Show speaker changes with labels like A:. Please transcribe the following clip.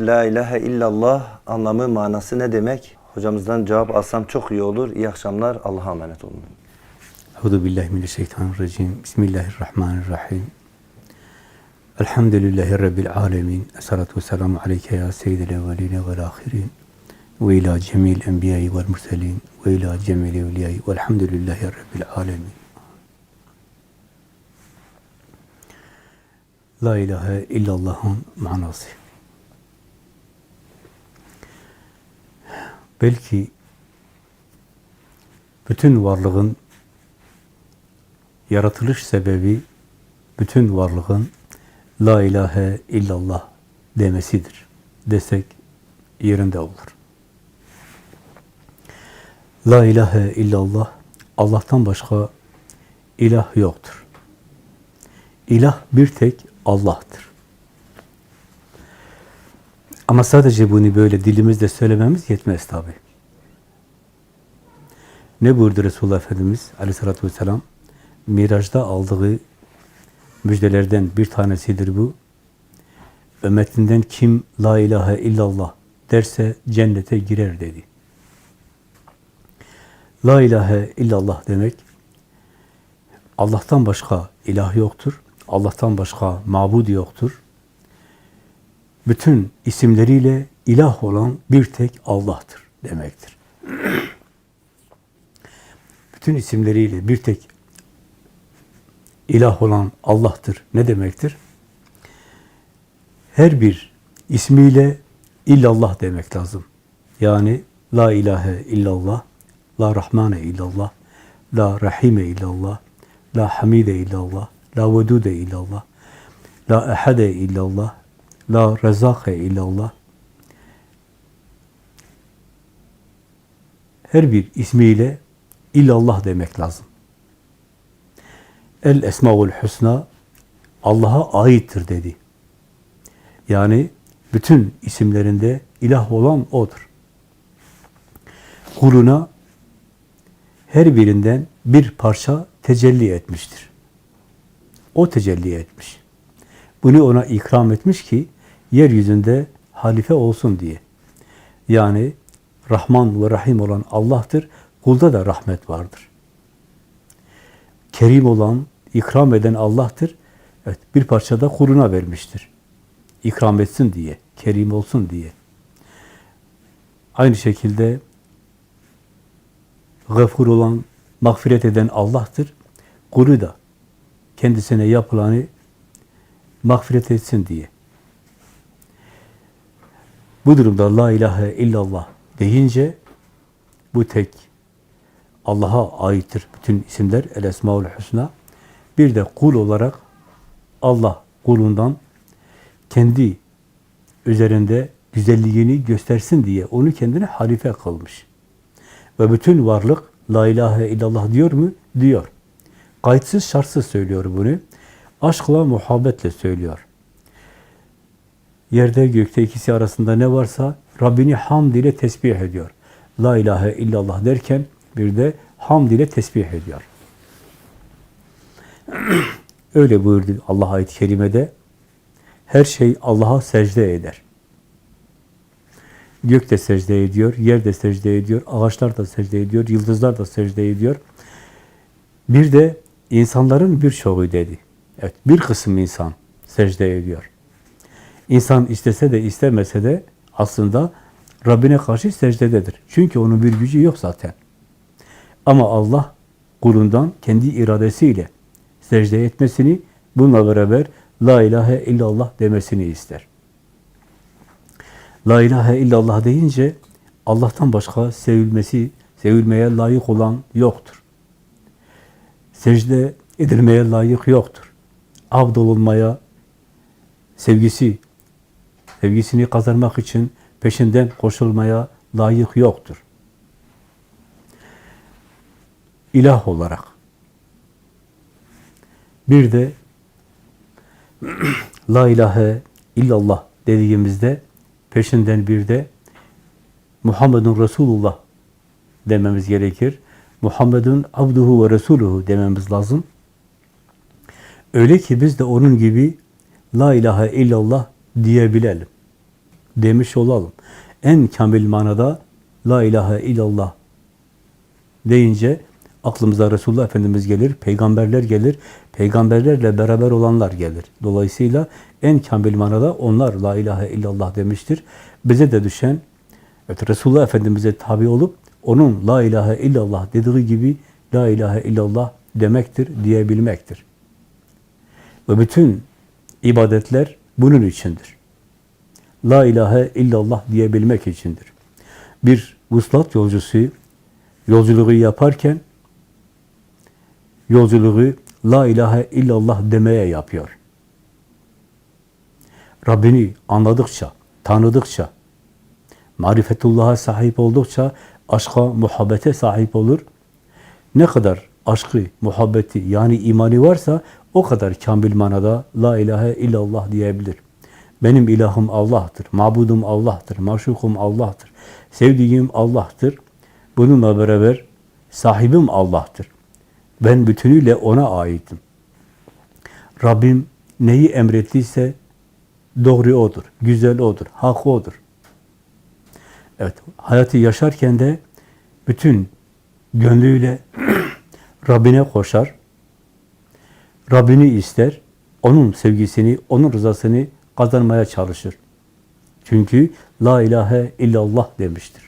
A: La ilahe illallah anlamı manası ne demek? Hocamızdan cevap alsam çok iyi olur. İyi akşamlar. Allah'a emanet olun.
B: Euzu billahi mineşşeytanirracim. Bismillahirrahmanirrahim. Elhamdülillahi rabbil alamin. Essalatu vesselamu aleyke ya seyyidel evvelin ve'l ahirin. Ve ila cemil enbiya'i ve'l murselin ve ila cemil evliya'i ve'lhamdülillahi rabbil alamin. La ilahe illallah'ın manası. Belki bütün varlığın yaratılış sebebi bütün varlığın La ilahe illallah demesidir. Desek yerinde olur. La ilahe illallah Allah'tan başka ilah yoktur. İlah bir tek Allah'tır. Ama sadece bunu böyle dilimizle söylememiz yetmez tabi. Ne buyurdu Resulullah Efendimiz aleyhissalatü vesselam? Miraç'ta aldığı müjdelerden bir tanesidir bu. Ümmetinden kim la ilahe illallah derse cennete girer dedi. La ilahe illallah demek Allah'tan başka ilah yoktur. Allah'tan başka mabud yoktur. Bütün isimleriyle ilah olan bir tek Allah'tır demektir. Bütün isimleriyle bir tek ilah olan Allah'tır. Ne demektir? Her bir ismiyle illallah demek lazım. Yani la ilahe illallah, la rahmane illallah, la rahime illallah, la hamide illallah, la vedude illallah, la ehade illallah, la rezake illallah. Her bir ismiyle illallah demek lazım. El Esmaül Hüsna Allah'a aittir dedi. Yani bütün isimlerinde ilah olan O'dur. Kuluna her birinden bir parça tecelli etmiştir. O tecelli etmiş. Bunu ona ikram etmiş ki yeryüzünde halife olsun diye. Yani Rahman ve Rahim olan Allah'tır. Kulda da rahmet vardır. Kerim olan, ikram eden Allah'tır. Evet, bir parça da kuluna vermiştir. İkram etsin diye, kerim olsun diye. Aynı şekilde gafur olan, mağfiret eden Allah'tır. Kulu da kendisine yapılanı mağfiret etsin diye. Bu durumda la ilahe illallah deyince bu tek Allah'a aittir bütün isimler El Esmaül Hüsna. Bir de kul olarak Allah kulundan kendi üzerinde güzelliğini göstersin diye onu kendine halife kılmış. Ve bütün varlık la ilahe illallah diyor mu? Diyor. Kayıtsız şartsız söylüyor bunu. Aşkla, muhabbetle söylüyor. Yerde gökte ikisi arasında ne varsa Rabbini hamd ile tesbih ediyor. La ilahe illallah derken bir de hamd ile tesbih ediyor. Öyle buyurdu Allah ayet-i kerimede. Her şey Allah'a secde eder. Gök de secde ediyor, yer de secde ediyor, ağaçlar da secde ediyor, yıldızlar da secde ediyor. Bir de insanların birçoğu dedi. Evet, bir kısım insan secde ediyor. İnsan istese de istemese de aslında Rabbine karşı secdededir. Çünkü onun bir gücü yok zaten. Ama Allah kulundan kendi iradesiyle secde etmesini, bununla beraber La ilahe illallah demesini ister. La ilahe illallah deyince Allah'tan başka sevilmesi, sevilmeye layık olan yoktur. Secde edilmeye layık yoktur. Abd olunmaya, sevgisi, sevgisini kazanmak için peşinden koşulmaya layık yoktur. İlah olarak. Bir de La ilahe illallah dediğimizde peşinden bir de Muhammedun Resulullah dememiz gerekir. Muhammedun abduhu ve resuluhu dememiz lazım. Öyle ki biz de onun gibi La ilahe illallah diyebilelim. Demiş olalım. En kamil manada La ilahe illallah deyince aklımıza Resulullah Efendimiz gelir, peygamberler gelir, peygamberlerle beraber olanlar gelir. Dolayısıyla en kamil manada onlar La ilahe illallah demiştir. Bize de düşen evet, Resulullah Efendimiz'e tabi olup onun La ilahe illallah dediği gibi La ilahe illallah demektir, diyebilmektir. Ve bütün ibadetler bunun içindir. La ilahe illallah diyebilmek içindir. Bir vuslat yolcusu yolculuğu yaparken yolculuğu La ilahe illallah demeye yapıyor. Rabbini anladıkça, tanıdıkça, marifetullah'a sahip oldukça aşka, muhabbete sahip olur. Ne kadar aşkı, muhabbeti yani imani varsa o kadar kamil manada La ilahe illallah diyebilir. Benim ilahım Allah'tır, mabudum Allah'tır, maşukum Allah'tır, sevdiğim Allah'tır. Bununla beraber sahibim Allah'tır. Ben bütünüyle O'na aitim. Rabbim neyi emrettiyse doğru O'dur, güzel O'dur, hak O'dur. Evet, hayatı yaşarken de bütün gönlüyle Rabbine koşar, Rabbini ister, onun sevgisini, onun rızasını kazanmaya çalışır. Çünkü La ilahe illallah demiştir.